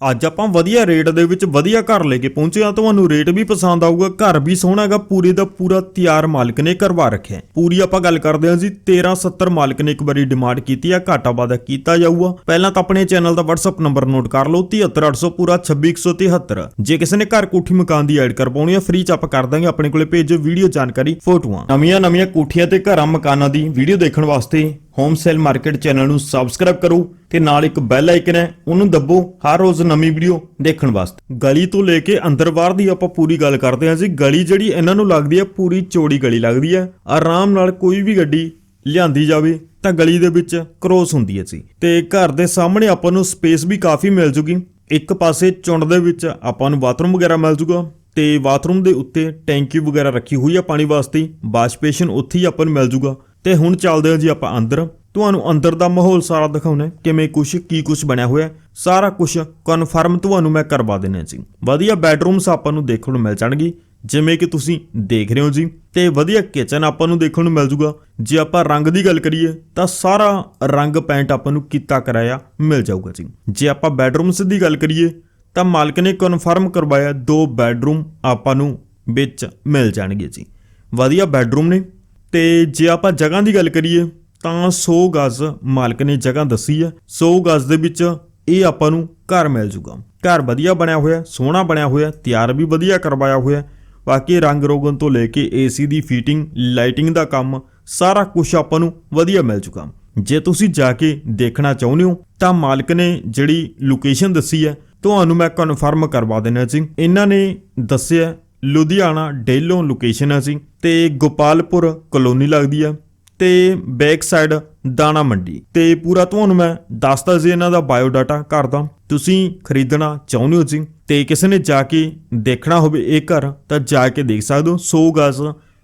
ਅੱਜ ਆਪਾਂ ਵਧੀਆ ਰੇਟ ਦੇ ਵਿੱਚ ਵਧੀਆ ਘਰ ਲੈ ਕੇ ਪਹੁੰਚੇ ਆ ਤੁਹਾਨੂੰ ਰੇਟ ਵੀ ਪਸੰਦ ਆਊਗਾ, ਘਰ ਵੀ ਸੋਹਣਾ ਹੈਗਾ, ਪੂਰੇ ਦਾ ਪੂਰਾ ਤਿਆਰ ਮਾਲਕ ਨੇ ਕਰਵਾ ਰੱਖਿਆ ਪੂਰੀ ਆਪਾਂ ਗੱਲ ਕਰਦੇ ਹਾਂ ਜੀ 1370 ਮਾਲਕ ਨੇ ਇੱਕ ਵਾਰੀ ਡਿਮਾਂਡ ਕੀਤੀ ਆ, ਘਾਟਾ ਵਾਧਾ ਕੀਤਾ ਜਾਊਗਾ। ਪਹਿਲਾਂ ਤਾਂ ਆਪਣੇ ਚੈਨਲ ਦਾ WhatsApp ਨੰਬਰ ਨੋਟ ਕਰ ਲਓ 73800 ਪੂਰਾ 26173 ਜੇ ਕਿਸੇ ਨੇ ਘਰ ਕੋਠੀ ਮਕਾਨ ਦੀ ਐਡ ਕਰਵਾਉਣੀ ਆ ਫ੍ਰੀ ਚ ਆਪਾਂ ਕਰ ਦਾਂਗੇ, ਆਪਣੇ ਕੋਲੇ ਭੇਜੋ ਵੀਡੀਓ ਜਾਣਕਾਰੀ ਫੋਟੋਆਂ ਨਵੀਆਂ ਨਵੀਆਂ ਕੋਠੀਆਂ ਤੇ ਘਰਾਂ ਮਕਾਨਾਂ ਦੀ ਵੀਡੀਓ ਦੇਖਣ ਵਾਸਤੇ ਹੋਮ ਸੇਲ ਮਾਰਕੀਟ ਚੈਨਲ ਨੂੰ ਸਬਸਕ੍ਰਾਈਬ ਕਰੋ ਤੇ ਨਾਲ ਇੱਕ ਬੈਲ ਆਈਕਨ ਹੈ, ਉਹਨੂੰ ਦੱਬੋ ਹਰ ਰੋਜ਼ ਨਵੀਂ ਵੀਡੀਓ ਦੇਖਣ ਵਾਸਤੇ। ਗਲੀ ਤੋਂ ਲੈ ਕੇ ਅੰਦਰ ਬਾਹਰ ਦੀ ਆਪਾਂ ਪੂਰੀ ਗੱਲ ਕਰਦੇ ਹਾਂ ਜੀ। ਗਲੀ ਜਿਹੜੀ ਇਹਨਾਂ ਨੂੰ ਲੱਗਦੀ ਹੈ, ਪੂਰੀ ਚੌੜੀ ਗਲੀ ਲੱਗਦੀ ਹੈ। ਆਰਾਮ ਨਾਲ ਕੋਈ ਵੀ ਗੱਡੀ ਲਿਆਂਦੀ ਜਾਵੇ ਤਾਂ ਗਲੀ ਦੇ ਵਿੱਚ ਕ੍ਰੋਸ ਹੁੰਦੀ ਹੈ ਜੀ। ਤੇ ਘਰ ਦੇ ਸਾਹਮਣੇ ਆਪਾਂ ਨੂੰ ਸਪੇਸ ਵੀ ਕਾਫੀ ਮਿਲ ਜੂਗੀ। ਇੱਕ ਪਾਸੇ ਚੁੰਡ ਦੇ ਵਿੱਚ ਆਪਾਂ ਨੂੰ ਬਾਥਰੂਮ ਵਗੈਰਾ ਮਿਲ ਜੂਗਾ ਤੇ ਬਾਥਰੂਮ ਦੇ ਉੱਤੇ ਟੈਂਕੀ ਵਗੈਰਾ ਰੱਖੀ ਹੋਈ ਆ ਪਾਣੀ ਵਾਸਤੇ। ਵਾਸ਼ਪੇਸ਼ਨ ਉੱਥੇ ਹੀ ਆਪਾਂ ਨੂੰ ਮਿਲ ਜੂਗਾ। ਤੇ ਹੁਣ ਚੱਲਦੇ ਹਾਂ ਜੀ ਆਪਾਂ ਅੰਦਰ। ਤੁਹਾਨੂੰ ਅੰਦਰ ਦਾ ਮਾਹੌਲ ਸਾਰਾ ਦਿਖਾਉਣਾ ਕਿਵੇਂ ਕੁਛ, ਕੀ ਕੁਛ ਬਣਿਆ ਹੋਇਆ ਸਾਰਾ ਕੁਛ ਕਨਫਰਮ ਤੁਹਾਨੂੰ ਮੈਂ ਕਰਵਾ ਦੇਣਾ ਜੀ। ਵਧੀਆ ਬੈਡਰੂਮਸ ਆਪਾਂ ਨੂੰ ਦੇਖਣ ਨੂੰ ਮਿਲ ਜਾਣਗੇ। ਜਿਵੇਂ ਕਿ ਤੁਸੀਂ ਦੇਖ ਰਹੇ ਹੋ ਜੀ। ਤੇ ਵਧੀਆ ਕਿਚਨ ਆਪਾਂ ਨੂੰ ਦੇਖਣ ਨੂੰ ਮਿਲ ਜੂਗਾ। ਜੇ ਆਪਾਂ ਰੰਗ ਦੀ ਗੱਲ ਕਰੀਏ, ਤਾਂ ਸਾਰਾ ਰੰਗ ਪੈਂਟ ਆਪਾਂ ਨੂੰ ਕੀਤਾ ਕਰਾਇਆ ਮਿਲ ਜਾਊਗਾ ਜੀ। ਜੇ ਆਪਾਂ ਬੈਡਰੂਮਸ ਦੀ ਗੱਲ ਕਰੀਏ, ਤਾਂ ਮਾਲਕ ਨੇ ਕਨਫਰਮ ਕਰਵਾਇਆ ਦੋ ਬੈਡਰੂਮ ਆਪਾਂ ਨੂੰ ਵਿੱਚ ਮਿਲ ਜਾਣਗੇ ਜੀ। ਵਧੀਆ ਬੈਡਰੂਮ ਨੇ। ਤੇ ਜੇ ਆਪਾਂ ਜਗ੍ਹਾ ਦੀ ਗੱਲ ਕਰੀਏ, ਤਾਂ 100 ਗਜ਼ ਮਾਲਕ ਨੇ ਜਗ੍ਹਾ ਦੱਸੀ ਹੈ 100 ਗਜ਼ ਦੇ ਵਿੱਚ ਇਹ ਆਪਾਂ ਨੂੰ ਘਰ ਮਿਲ ਜੂਗਾ। ਘਰ ਵਧੀਆ ਬਣਿਆ ਹੋਇਆ, ਸੋਹਣਾ ਬਣਿਆ ਹੋਇਆ, ਤਿਆਰ ਵੀ ਵਧੀਆ ਕਰਵਾਇਆ ਹੋਇਆ। ਬਾਕੀ ਰੰਗ ਰੋਗਨ ਤੋਂ ਲੈ ਕੇ ਏਸੀ ਦੀ ਫਿਟਿੰਗ ਲਾਈਟਿੰਗ ਦਾ ਕੰਮ, ਸਾਰਾ ਕੁਝ ਆਪਾਂ ਨੂੰ ਵਧੀਆ ਮਿਲ ਜੂਗਾ। ਜੇ ਤੁਸੀਂ ਜਾ ਕੇ ਦੇਖਣਾ ਚਾਹੁੰਦੇ ਹੋ, ਤਾਂ ਮਾਲਕ ਨੇ ਜਿਹੜੀ ਲੋਕੇਸ਼ਨ ਦੱਸੀ ਹੈ ਤੁਹਾਨੂੰ ਮੈਂ ਕਨਫਰਮ ਕਰਵਾ ਦੇਣਾ ਜੀ। ਇਹਨਾਂ ਨੇ ਦੱਸਿਆ ਲੁਧਿਆਣਾ ਡੇਲੋਂ ਲੋਕੇਸ਼ਨ ਹੈ ਜੀ ਤੇ ਗੋਪਾਲਪੁਰ ਕਲੋਨੀ ਲੱਗਦੀ ਆ ਤੇ ਬੈਕ ਸਾਈਡ ਦਾਣਾ ਮੰਡੀ। ਤੇ ਪੂਰਾ ਤੁਹਾਨੂੰ ਮੈਂ ਦੱਸਦਾ ਸੀ ਇਹਨਾਂ ਦਾ ਬਾਇਓ ਡਾਟਾ ਕਰਦਾ ਤੁਸੀਂ ਖਰੀਦਣਾ ਚਾਹੁੰਦੇ ਹੋ ਜੀ ਤੇ ਕਿਸੇ ਨੇ ਜਾ ਕੇ ਦੇਖਣਾ ਹੋਵੇ ਇਹ ਘਰ, ਤਾਂ ਜਾ ਕੇ ਦੇਖ ਸਕਦੇ ਹੋ। 100 ਗਜ਼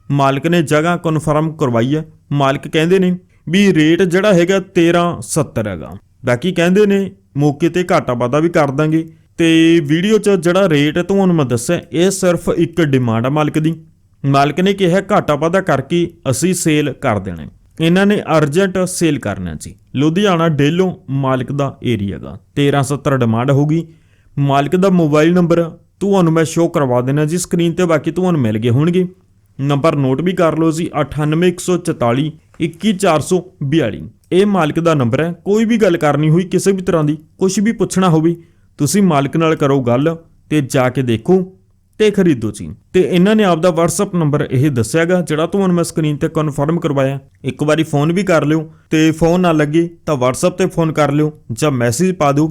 ਮਾਲਕ ਨੇ ਜਗ੍ਹਾ ਕਨਫਰਮ ਕਰਵਾਈ ਹੈ ਮਾਲਕ ਕਹਿੰਦੇ ਨੇ ਵੀ ਰੇਟ ਜਿਹੜਾ ਹੈਗਾ 1370 ਹੈਗਾ। ਬਾਕੀ ਕਹਿੰਦੇ ਨੇ ਮੌਕੇ ਤੇ ਘਾਟਾ ਵਾਧਾ ਵੀ ਕਰ ਦਾਂਗੇ। ਤੇ ਵੀਡੀਓ 'ਚ ਜਿਹੜਾ ਰੇਟ ਤੁਹਾਨੂੰ ਮੈਂ ਦੱਸਿਆ ਇਹ ਸਿਰਫ ਇੱਕ ਡਿਮਾਂਡ ਆ ਮਾਲਕ ਦੀ। ਮਾਲਕ ਨੇ ਕਿਹਾ ਘਾਟਾ ਵਾਧਾ ਕਰਕੇ ਅਸੀਂ ਸੇਲ ਕਰ ਦੇਣਾ। ਇਹਨਾਂ ਨੇ ਅਰਜੈਂਟ ਸੇਲ ਕਰਨਾ ਜੀ ਲੁਧਿਆਣਾ ਡੇਲੋਂ ਮਾਲਕ ਦਾ ਏਰੀਆ ਗਾ। 1370 ਡਿਮਾਂਡ ਹੋਗੀ ਮਾਲਕ ਦਾ ਮੋਬਾਈਲ ਨੰਬਰ ਤੁਹਾਨੂੰ ਮੈਂ ਸ਼ੋਅ ਕਰਵਾ ਦੇਣਾ ਜੀ ਸਕਰੀਨ ਤੇ ਬਾਕੀ ਤੁਹਾਨੂੰ ਮਿਲ ਗਏ ਹੋਣਗੇ। ਨੰਬਰ ਨੋਟ ਵੀ ਕਰ ਲਓ ਜੀ 98144 21442 ਇਹ ਮਾਲਕ ਦਾ ਨੰਬਰ ਹੈ। ਕੋਈ ਵੀ ਗੱਲ ਕਰਨੀ ਹੋਈ, ਕਿਸੇ ਵੀ ਤਰ੍ਹਾਂ ਦੀ ਕੁਝ ਵੀ ਪੁੱਛਣਾ ਹੋਵੇ ਤੁਸੀਂ ਮਾਲਕ ਨਾਲ ਕਰੋ ਗੱਲ ਤੇ ਜਾ ਕੇ ਦੇਖੋ ਤੇ ਖਰੀਦੋ ਜੀ ਤੇ ਇਹਨਾਂ ਨੇ ਆਪਦਾ WhatsApp ਨੰਬਰ ਇਹ ਦੱਸਿਆਗਾ, ਜਿਹੜਾ ਤੁਹਾਨੂੰ ਮੈਂ ਸਕਰੀਨ ਤੇ ਕਨਫਰਮ ਕਰਵਾਇਆ। ਇੱਕ ਵਾਰੀ ਫੋਨ ਵੀ ਕਰ ਲਿਓ ਤੇ ਫੋਨ ਨਾ ਲੱਗੇ ਤਾਂ WhatsApp ਤੇ ਫੋਨ ਕਰ ਲਿਓ ਜਾਂ ਮੈਸੇਜ ਪਾ ਦਿਓ,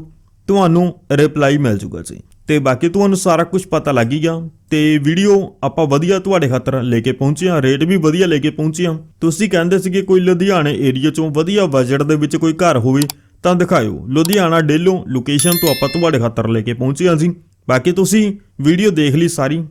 ਤੁਹਾਨੂੰ ਰਿਪਲਾਈ ਮਿਲ ਜੂਗਾ ਜੀ। ਤੇ ਬਾਕੀ ਤੁਹਾਨੂੰ ਸਾਰਾ ਕੁਝ ਪਤਾ ਲੱਗ ਹੀ ਗਿਆ ਤੇ ਵੀਡੀਓ ਆਪਾਂ ਵਧੀਆ ਤੁਹਾਡੇ ਖਾਤਰ ਲੈ ਕੇ ਪਹੁੰਚੇ ਹਾਂ ਰੇਟ ਵੀ ਵਧੀਆ ਲੈ ਕੇ ਪਹੁੰਚੇ ਹਾਂ। ਤੁਸੀਂ ਕਹਿੰਦੇ ਸੀਗੇ ਕੋਈ ਲੁਧਿਆਣੇ ਏਰੀਆ ਚੋਂ ਵਧੀਆ ਬਜਟ ਦੇ ਵਿੱਚ ਕੋਈ ਘਰ ਹੋਵੇ ਤਾਂ ਦਿਖਾਇਓ, ਲੁਧਿਆਣਾ ਡੇਲੋਂ ਲੋਕੇਸ਼ਨ ਤੋਂ ਆਪਾਂ ਤੁਹਾਡੇ ਖਾਤਰ ਲੈ ਕੇ ਪਹੁੰਚੇ ਹਾਂ ਜੀ। ਬਾਕੀ ਤੁਸੀਂ ਵੀਡੀਓ ਦੇਖ ਲਈ ਸਾਰੀ,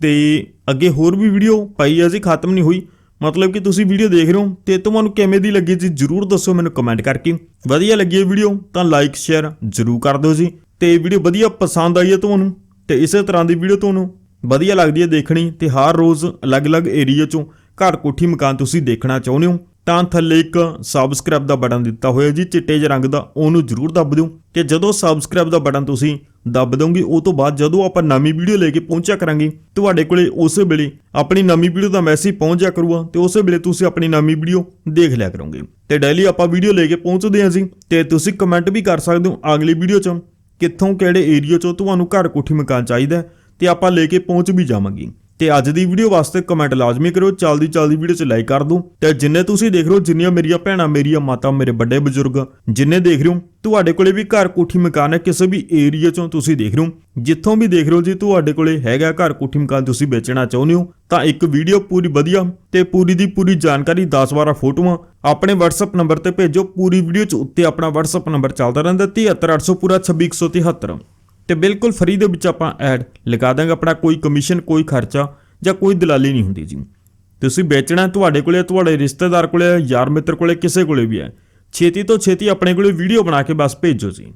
ਤੇ ਅੱਗੇ ਹੋਰ ਵੀ ਵੀਡੀਓ ਪਾਈ ਹੈ ਜੀ, ਖਤਮ ਨਹੀਂ ਹੋਈ। ਮਤਲਬ ਕਿ ਤੁਸੀਂ ਵੀਡੀਓ ਦੇਖ ਰਹੇ ਹੋ, ਤੇ ਤੁਹਾਨੂੰ ਕਿਵੇਂ ਦੀ ਲੱਗੀ ਜੀ, ਜਰੂਰ ਦੱਸੋ ਮੈਨੂੰ ਕਮੈਂਟ ਕਰਕੇ। ਵਧੀਆ ਲੱਗੀ ਇਹ ਵੀਡੀਓ ਤਾਂ ਲਾਈਕ ਸ਼ੇਅਰ ਜਰੂਰ ਕਰ ਦਿਓ ਜੀ। ਤੇ ਵੀਡੀਓ ਵਧੀਆ ਪਸੰਦ ਆਈ ਹੈ ਤੁਹਾਨੂੰ, ਤੇ ਇਸੇ ਤਰ੍ਹਾਂ ਦੀ ਵੀਡੀਓ ਤੁਹਾਨੂੰ ਵਧੀਆ ਲੱਗਦੀ ਹੈ ਦੇਖਣੀ, ਤੇ ਹਰ ਰੋਜ਼ ਅਲੱਗ-ਅਲੱਗ ਏਰੀਆ ਚੋਂ ਘਰ ਕੋਠੀ ਮਕਾਨ ਤੁਸੀਂ ਦੇਖਣਾ ਚਾਹੁੰਦੇ ਹੋ। ਤਾਂ ਥੱਲੇ ਇੱਕ ਸਬਸਕ੍ਰਾਈਬ ਦਾ ਬਟਨ ਦਿੱਤਾ ਹੋਇਆ ਜੀ, ਚਿੱਟੇ ਜਿਹੇ ਰੰਗ ਦਾ, ਉਹਨੂੰ ਜਰੂਰ ਦੱਬ ਦਿਓ। ਤੇ ਜਦੋਂ ਸਬਸਕ੍ਰਾਈਬ ਦਾ ਬਟਨ ਤੁਸੀਂ ਦੱਬ ਦੋਗੇ, ਉਹ ਤੋਂ ਬਾਅਦ ਜਦੋਂ ਆਪਾਂ ਨਵੀਂ ਵੀਡੀਓ ਲੈ ਕੇ ਪਹੁੰਚਿਆ ਕਰਾਂਗੇ, ਤੁਹਾਡੇ ਕੋਲੇ ਉਸੇ ਵੇਲੇ ਆਪਣੀ ਨਵੀਂ ਵੀਡੀਓ ਦਾ ਮੈਸੇਜ ਪਹੁੰਚ ਜਾ ਕਰੂਗਾ ਤੇ ਉਸੇ ਵੇਲੇ ਤੁਸੀਂ ਆਪਣੀ ਨਵੀਂ ਵੀਡੀਓ ਦੇਖ ਲਿਆ ਕਰੋਗੇ। ਤੇ ਡੇਲੀ ਆਪਾਂ ਵੀਡੀਓ ਲੈ ਕੇ ਪਹੁੰਚਦੇ ਹਾਂ ਜੀ, ਤੇ ਤੁਸੀਂ ਕਮੈਂਟ ਵੀ ਕਰ ਸਕਦੇ ਹੋ ਅਗਲੀ ਵੀਡੀਓ 'ਚ, ਕਿੱਥੋਂ, ਕਿਹੜੇ ਏਰੀਆ 'ਚੋਂ ਤੁਹਾਨੂੰ ਘਰ ਕੋਠੀ ਮਕਾਨ ਚਾਹੀਦਾ ਹੈ, ਤੇ ਆਪਾਂ ਲੈ ਕੇ ਪਹੁੰਚ ਵੀ ਜਾਵਾਂਗੇ। ਤੇ ਅੱਜ ਦੀ ਵੀਡੀਓ ਵਾਸਤੇ ਕਮੈਂਟ ਲਾਜ਼ਮੀ ਕਰਿਓ, ਚੱਲਦੀ ਚੱਲਦੀ ਵੀਡੀਓ 'ਚ ਲਾਈਕ ਕਰ ਦਿਓ ਤੇ ਜਿੰਨੇ ਤੁਸੀਂ ਦੇਖ ਰਹੇ ਹੋ, ਜਿੰਨੀਆਂ ਮੇਰੀਆਂ ਭੈਣਾਂ, ਮੇਰੀਆਂ ਮਾਤਾ, ਮੇਰੇ ਵੱਡੇ ਬਜ਼ੁਰਗ, ਜਿੰਨੇ ਦੇਖ ਰਹੇ ਹੋ, ਤੁਹਾਡੇ ਕੋਲੇ ਵੀ ਘਰ ਕੋਠੀ ਮਕਾਨ ਹੈ, ਕਿਸੇ ਵੀ ਏਰੀਆ 'ਚੋਂ ਤੁਸੀਂ ਦੇਖ ਰਹੇ ਹੋ, ਜਿੱਥੋਂ ਵੀ ਦੇਖ ਰਹੇ ਹੋ ਜੀ, ਤੁਹਾਡੇ ਕੋਲੇ ਹੈਗਾ ਘਰ ਕੋਠੀ ਮਕਾਨ ਤੁਸੀਂ ਵੇਚਣਾ ਚਾਹੁੰਦੇ ਹੋ, ਤਾਂ ਇੱਕ ਵੀਡੀਓ ਪੂਰੀ ਵਧੀਆ ਤੇ ਪੂਰੀ ਦੀ ਪੂਰੀ ਜਾਣਕਾਰੀ 10-12 ਫੋਟੋਆਂ ਆਪਣੇ WhatsApp ਨੰਬਰ ਤੇ ਭੇਜੋ, ਪੂਰੀ ਵੀਡੀਓ 'ਚ ਉੱਤੇ ਆਪਣਾ WhatsApp ਨੰਬਰ ਚੱਲਦਾ ਰਹਿੰਦਾ 73800 ਪੂਰਾ 26173 ਤੇ ਬਿਲਕੁਲ ਫ੍ਰੀ ਦੇ ਵਿੱਚ ਆਪਾਂ ਐਡ ਲਗਾ ਦਾਂਗੇ ਆਪਣਾ ਕੋਈ ਕਮਿਸ਼ਨ, ਕੋਈ ਖਰਚਾ ਜਾਂ ਕੋਈ ਦਲਾਲੀ ਨਹੀਂ ਹੁੰਦੀ ਜੀ। ਤੁਸੀਂ ਵੇਚਣਾ ਤੁਹਾਡੇ ਕੋਲੇ, ਤੁਹਾਡੇ ਰਿਸ਼ਤੇਦਾਰ ਕੋਲੇ, ਯਾਰ ਮਿੱਤਰ ਕੋਲੇ, ਕਿਸੇ ਕੋਲੇ ਵੀ ਹੈ। ਛੇਤੀ ਤੋਂ ਛੇਤੀ ਆਪਣੇ ਕੋਲੇ ਵੀਡੀਓ ਬਣਾ ਕੇ ਬਸ ਭੇਜੋ ਜੀ।